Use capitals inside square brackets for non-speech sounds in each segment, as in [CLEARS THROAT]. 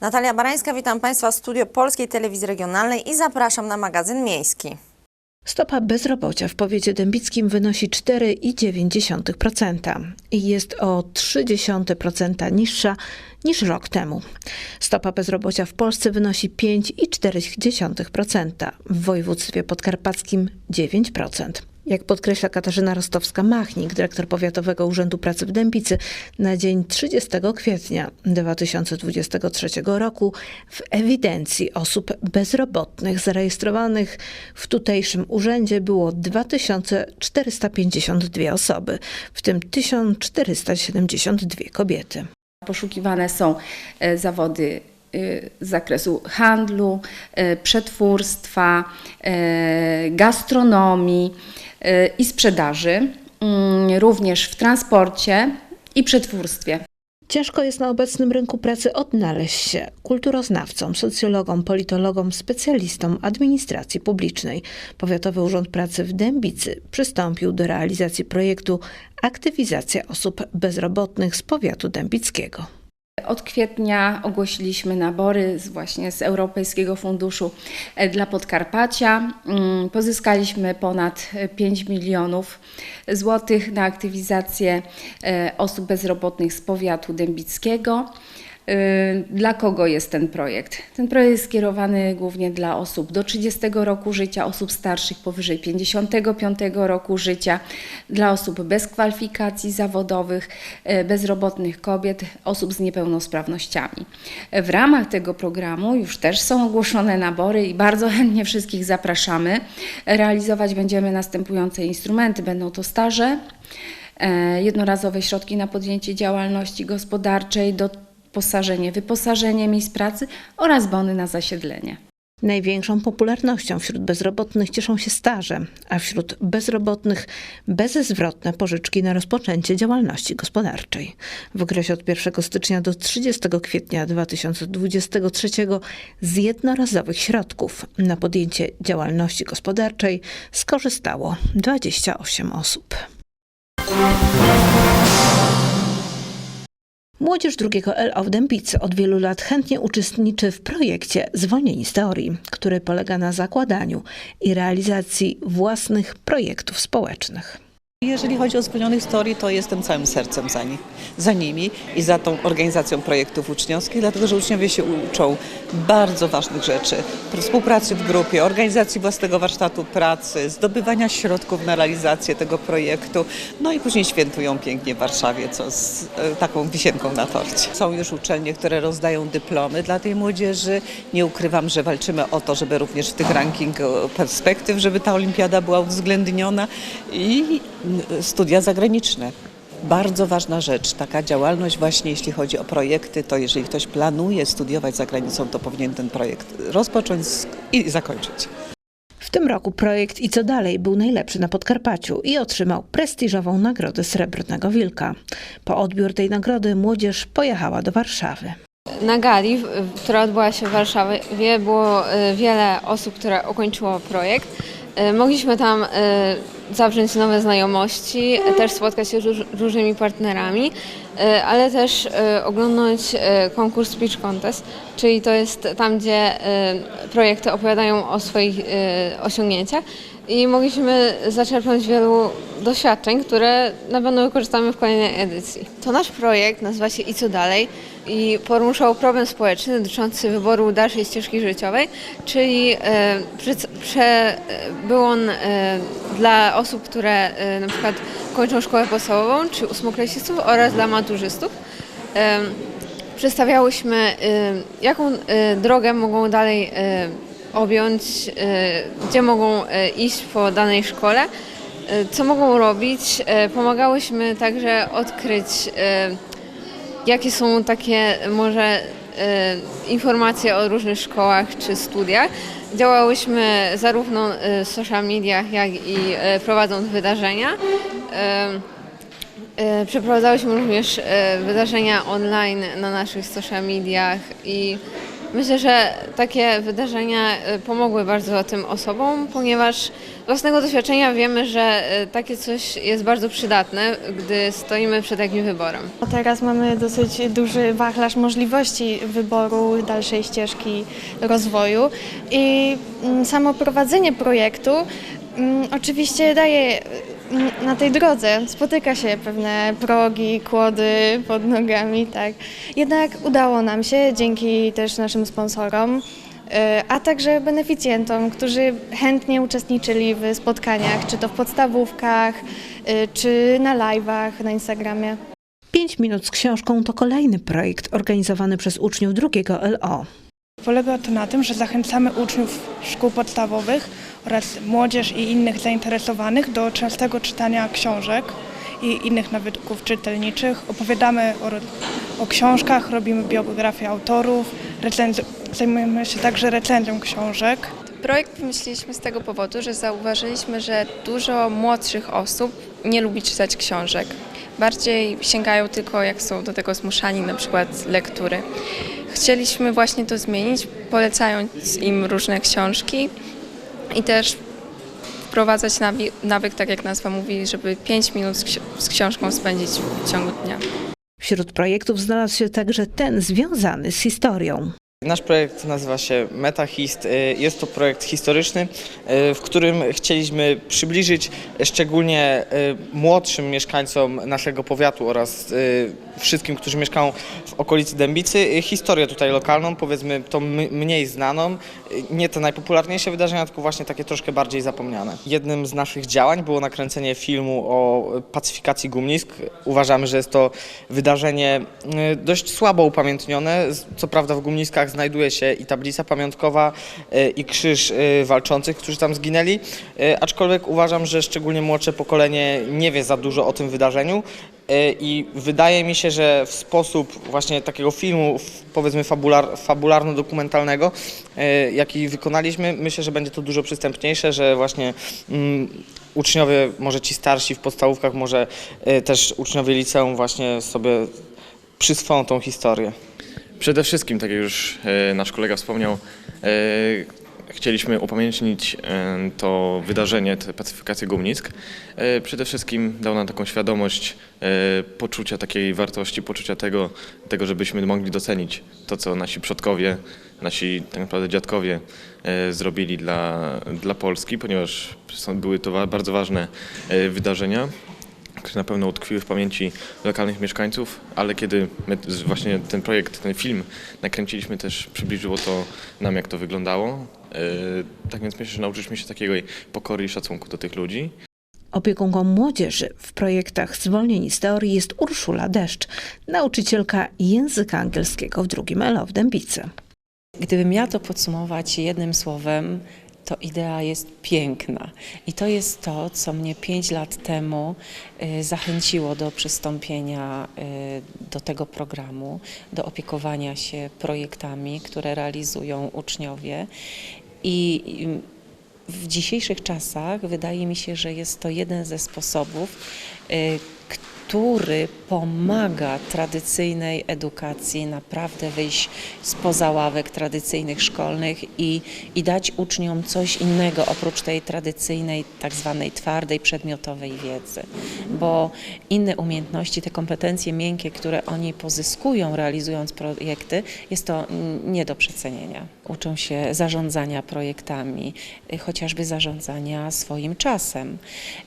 Natalia Barańska, witam Państwa w studio Polskiej Telewizji Regionalnej i zapraszam na magazyn miejski. Stopa bezrobocia w powiecie dębickim wynosi 4,9% i jest o 0,3% niższa niż rok temu. Stopa bezrobocia w Polsce wynosi 5,4%, w województwie podkarpackim 9%. Jak podkreśla Katarzyna Rostowska-Machnik, dyrektor Powiatowego Urzędu Pracy w Dębicy, na dzień 30 kwietnia 2023 roku w ewidencji osób bezrobotnych zarejestrowanych w tutejszym urzędzie było 2452 osoby, w tym 1472 kobiety. Poszukiwane są e, zawody z zakresu handlu, e, przetwórstwa, e, gastronomii i sprzedaży, mm, również w transporcie i przetwórstwie. Ciężko jest na obecnym rynku pracy odnaleźć się kulturoznawcom, socjologom, politologom, specjalistom administracji publicznej. Powiatowy Urząd Pracy w Dębicy przystąpił do realizacji projektu Aktywizacja osób bezrobotnych z powiatu dębickiego. Od kwietnia ogłosiliśmy nabory z, właśnie z Europejskiego Funduszu e, dla Podkarpacia. Mm, Pozyskaliśmy ponad e, 5 milionów złotych na aktywizację e, osób bezrobotnych z powiatu dębickiego. Y, Dla kogo jest ten projekt? Ten projekt jest skierowany głównie dla osób do 30 roku życia, osób starszych powyżej 55 roku życia, dla osób bez kwalifikacji zawodowych, y, bezrobotnych kobiet, osób z niepełnosprawnościami. W ramach tego programu już też są ogłoszone nabory i bardzo chętnie wszystkich zapraszamy. Realizować będziemy następujące instrumenty. Będą to staże, e, jednorazowe środki na podjęcie działalności gospodarczej, doposażenie, wyposażenie miejsc pracy oraz bony na zasiedlenie. Największą popularnością wśród bezrobotnych cieszą się staże, a wśród bezrobotnych bezzwrotne pożyczki na rozpoczęcie działalności gospodarczej. W okresie od 1 stycznia do 30 kwietnia 2023 z jednorazowych środków na podjęcie działalności gospodarczej skorzystało 28 osób. Młodzież drugiego LO w Dębicy od wielu lat chętnie uczestniczy w projekcie Zwolnieni z teorii, który polega na zakładaniu i realizacji własnych projektów społecznych. Jeżeli chodzi o zwolnionych z teorii, to jestem całym sercem za, nich, za nimi i za tą organizacją projektów uczniowskich, dlatego że uczniowie się uczą bardzo ważnych rzeczy. Współpracy w grupie, organizacji własnego warsztatu pracy, zdobywania środków na realizację tego projektu, no i później świętują pięknie w Warszawie, co z e, taką wisienką na torcie. Są już uczelnie, które rozdają dyplomy dla tej młodzieży. Nie ukrywam, że walczymy o to, żeby również w tych ranking perspektyw, żeby ta olimpiada była uwzględniona i studia zagraniczne. Bardzo ważna rzecz, taka działalność właśnie jeśli chodzi o projekty, to jeżeli ktoś planuje studiować za granicą, to powinien ten projekt rozpocząć i zakończyć. W tym roku projekt I co dalej był najlepszy na Podkarpaciu i otrzymał prestiżową nagrodę Srebrnego Wilka. Po odbiór tej nagrody młodzież pojechała do Warszawy. Na gali, która odbyła się w Warszawie, było e, wiele osób, które ukończyło projekt. E, Mogliśmy tam e, zawrzeć nowe znajomości, też spotkać się z róż- różnymi partnerami, e, ale też e, oglądnąć e, konkurs Speech Contest, czyli to jest tam, gdzie projekty opowiadają o swoich osiągnięciach i mogliśmy zaczerpnąć wielu doświadczeń, które na pewno wykorzystamy w kolejnej edycji. To nasz projekt nazywa się I co dalej i poruszał problem społeczny dotyczący wyboru dalszej ścieżki życiowej, czyli e, prze, prze, był on e, dla osób, które e, na przykład kończą szkołę podstawową, czy ósmoklasistów oraz dla maturzystów. Przedstawiałyśmy, e, jaką e, drogę mogą dalej objąć, gdzie mogą iść po danej szkole, co mogą robić. E, Pomagałyśmy także odkryć, jakie są takie może informacje o różnych szkołach czy studiach. Działałyśmy zarówno e, w social mediach, jak i e, prowadząc wydarzenia. Przeprowadzałyśmy również wydarzenia online na naszych social mediach i Myślę, że takie wydarzenia y, pomogły bardzo tym osobom, ponieważ z własnego doświadczenia wiemy, że y, takie coś jest bardzo przydatne, gdy stoimy przed takim wyborem. Teraz mamy dosyć duży wachlarz możliwości wyboru dalszej ścieżki rozwoju i mm, samo prowadzenie projektu mm, oczywiście daje na tej drodze spotyka się pewne progi, kłody pod nogami, tak. Jednak udało nam się dzięki też naszym sponsorom, y, a także beneficjentom, którzy chętnie uczestniczyli w spotkaniach, czy to w podstawówkach, y, czy na live'ach na Instagramie. 5 minut z książką to kolejny projekt organizowany przez uczniów drugiego LO. Polega to na tym, że zachęcamy uczniów szkół podstawowych oraz młodzież i innych zainteresowanych do częstego czytania książek i innych nawyków czytelniczych. Opowiadamy o, o książkach, robimy biografię autorów, zajmujemy się także recenzją książek. Projekt wymyśliliśmy z tego powodu, że zauważyliśmy, że dużo młodszych osób nie lubi czytać książek. Bardziej sięgają tylko, jak są do tego zmuszani, na przykład lektury. Chcieliśmy właśnie to zmienić, polecając im różne książki i też wprowadzać nawyk, tak jak nazwa mówi, żeby 5 minut z książką spędzić w ciągu dnia. Wśród projektów znalazł się także ten związany z historią. Nasz projekt nazywa się MetaHist. Y, Jest to projekt historyczny, y, w którym chcieliśmy przybliżyć szczególnie y, młodszym mieszkańcom naszego powiatu oraz wszystkim, którzy mieszkają w okolicy Dębicy, historię tutaj lokalną, powiedzmy tą mniej znaną, nie te najpopularniejsze wydarzenia, tylko właśnie takie troszkę bardziej zapomniane. Jednym z naszych działań było nakręcenie filmu o pacyfikacji Gumnisk. Uważamy, że jest to wydarzenie y, dość słabo upamiętnione. Co prawda w Gumniskach znajduje się i tablica pamiątkowa y, i krzyż y, walczących, którzy tam zginęli, aczkolwiek uważam, że szczególnie młodsze pokolenie nie wie za dużo o tym wydarzeniu i wydaje mi się, że w sposób właśnie takiego filmu powiedzmy fabular, fabularno-dokumentalnego, y, jaki wykonaliśmy, myślę, że będzie to dużo przystępniejsze, że właśnie mm, uczniowie, może ci starsi w podstawówkach, może y, też uczniowie liceum właśnie sobie przyswoją tą historię. Przede wszystkim, tak jak już e, nasz kolega wspomniał, e, chcieliśmy upamiętnić e, to wydarzenie, tę pacyfikację Gumnisk. E, Przede wszystkim dał nam taką świadomość e, poczucia takiej wartości, poczucia tego, tego, żebyśmy mogli docenić to, co nasi przodkowie, nasi tak naprawdę dziadkowie zrobili dla, dla Polski, ponieważ były to bardzo ważne wydarzenia które na pewno utkwiły w pamięci lokalnych mieszkańców, ale kiedy my właśnie ten projekt, ten film nakręciliśmy też przybliżyło to nam, jak to wyglądało. Yy, Tak więc myślę, że nauczyliśmy się takiego pokory i szacunku do tych ludzi. Opiekunką młodzieży w projektach Zwolnieni z teorii jest Urszula Deszcz, nauczycielka języka angielskiego w drugim LO w Dębicy. Gdybym miała to podsumować jednym słowem, to idea jest piękna. I to jest to, co mnie pięć lat temu y, zachęciło do przystąpienia y, do tego programu, do opiekowania się projektami, które realizują uczniowie. I y, w dzisiejszych czasach wydaje mi się, że jest to jeden ze sposobów, który pomaga tradycyjnej edukacji naprawdę wyjść spoza ławek tradycyjnych szkolnych i, i dać uczniom coś innego oprócz tej tradycyjnej, tak zwanej twardej, przedmiotowej wiedzy. Bo inne umiejętności, te kompetencje miękkie, które oni pozyskują realizując projekty, jest to nie do przecenienia. Uczą się zarządzania projektami, y, chociażby zarządzania swoim czasem,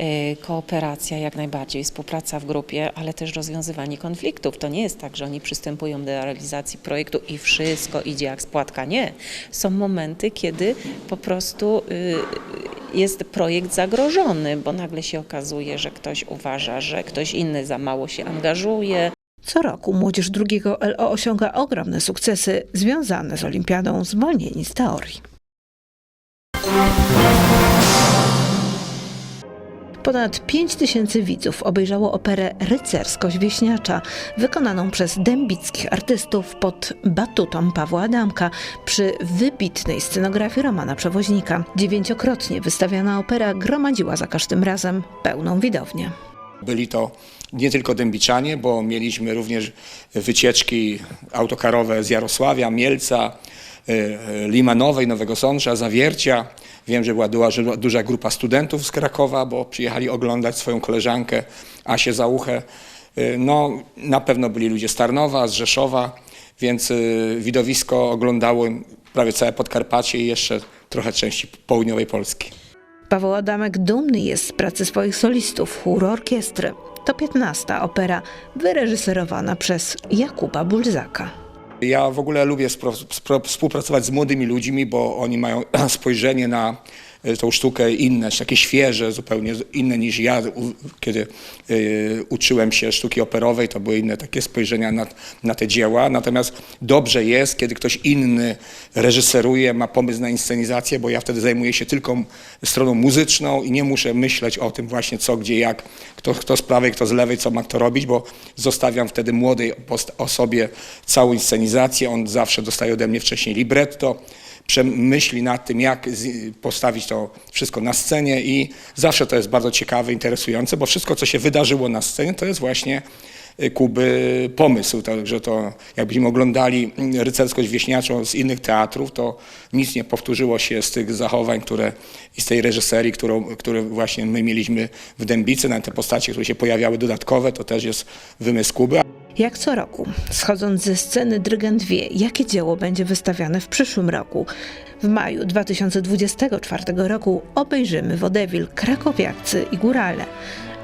y, kooperacja jak najbardziej, współpraca w grupie, ale też rozwiązywanie konfliktów. To nie jest tak, że oni przystępują do realizacji projektu i wszystko idzie jak spłatka. Nie. Są momenty, kiedy po prostu y, jest projekt zagrożony, bo nagle się okazuje, że ktoś uważa, że ktoś inny za mało się angażuje, Co roku młodzież drugiego LO osiąga ogromne sukcesy związane z Olimpiadą Zwolnieni z teorii. Ponad 5 tysięcy widzów obejrzało operę Rycerskość Wieśniacza, wykonaną przez dębickich artystów pod batutą Pawła Adamka przy wybitnej scenografii Romana Przewoźnika. Dziewięciokrotnie wystawiana opera gromadziła za każdym razem pełną widownię. Byli to nie tylko dębiczanie, bo mieliśmy również wycieczki autokarowe z Jarosławia, Mielca, e, Limanowej, Nowego Sącza, Zawiercia. Wiem, że była duża, duża grupa studentów z Krakowa, bo przyjechali oglądać swoją koleżankę Asię Załuchę. E, No, na pewno byli ludzie z Tarnowa, z Rzeszowa, więc e, widowisko oglądało prawie całe Podkarpacie i jeszcze trochę części południowej Polski. Paweł Adamek dumny jest z pracy swoich solistów, chóru orkiestry. To 15. opera wyreżyserowana przez Jakuba Bulzaka. Ja w ogóle lubię współpracować z młodymi ludźmi, bo oni mają [CLEARS THROAT] spojrzenie na tą sztukę inne, takie świeże, zupełnie inne niż ja, kiedy y, uczyłem się sztuki operowej, to były inne takie spojrzenia na, na te dzieła. Natomiast dobrze jest, kiedy ktoś inny reżyseruje, ma pomysł na inscenizację, bo ja wtedy zajmuję się tylko stroną muzyczną i nie muszę myśleć o tym właśnie co, gdzie, jak, kto, kto z prawej, kto z lewej, co ma kto robić, bo zostawiam wtedy młodej osobie całą inscenizację. On zawsze dostaje ode mnie wcześniej libretto, przemyśli nad tym, jak postawić to wszystko na scenie i zawsze to jest bardzo ciekawe, interesujące, bo wszystko, co się wydarzyło na scenie, to jest właśnie y, Kuby pomysł. Także to jakbyśmy oglądali mm, rycerskość wieśniaczą z innych teatrów, to nic nie powtórzyło się z tych zachowań, które i z tej reżyserii, którą, które właśnie my mieliśmy w Dębicy, na te postacie, które się pojawiały dodatkowe, to też jest wymysł Kuby. Jak co roku, schodząc ze sceny, dyrygent wie, jakie dzieło będzie wystawiane w przyszłym roku. W maju 2024 roku obejrzymy Wodewil, Krakowiacy i Górale.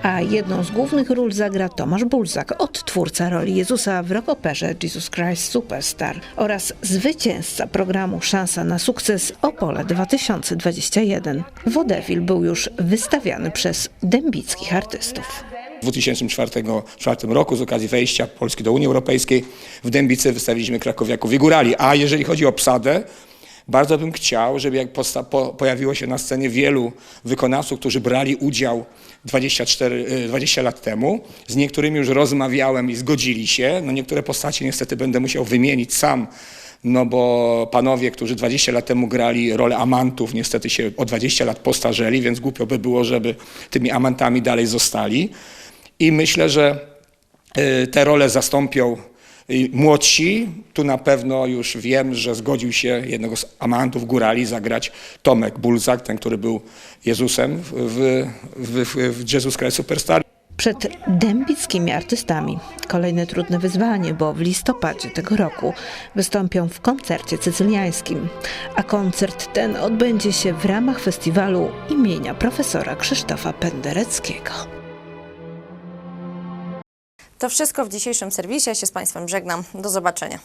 A jedną z głównych ról zagra Tomasz Bulzak, odtwórca roli Jezusa w rockoperze Jesus Christ Superstar oraz zwycięzca programu Szansa na sukces Opole 2021. Wodewil był już wystawiany przez dębickich artystów. W 2004 roku z okazji wejścia Polski do Unii Europejskiej w Dębicy wystawiliśmy Krakowiaków i Górali. A jeżeli chodzi o obsadę, bardzo bym chciał, żeby jak po, pojawiło się na scenie wielu wykonawców, którzy brali udział 24, y, 20 lat temu. Z niektórymi już rozmawiałem i zgodzili się. No niektóre postacie niestety będę musiał wymienić sam, no bo panowie, którzy 20 lat temu grali rolę amantów, niestety się o 20 lat postarzeli, więc głupio by było, żeby tymi amantami dalej zostali. I myślę, że y, te role zastąpią młodsi. Tu na pewno już wiem, że zgodził się jednego z amantów górali zagrać Tomek Bulzak, ten, który był Jezusem w, w, w, Jesus Christ Superstar. Przed dębickimi artystami kolejne trudne wyzwanie, bo w listopadzie tego roku wystąpią w koncercie cycyliańskim, a koncert ten odbędzie się w ramach festiwalu imienia profesora Krzysztofa Pendereckiego. To wszystko w dzisiejszym serwisie. Ja się z Państwem żegnam. Do zobaczenia.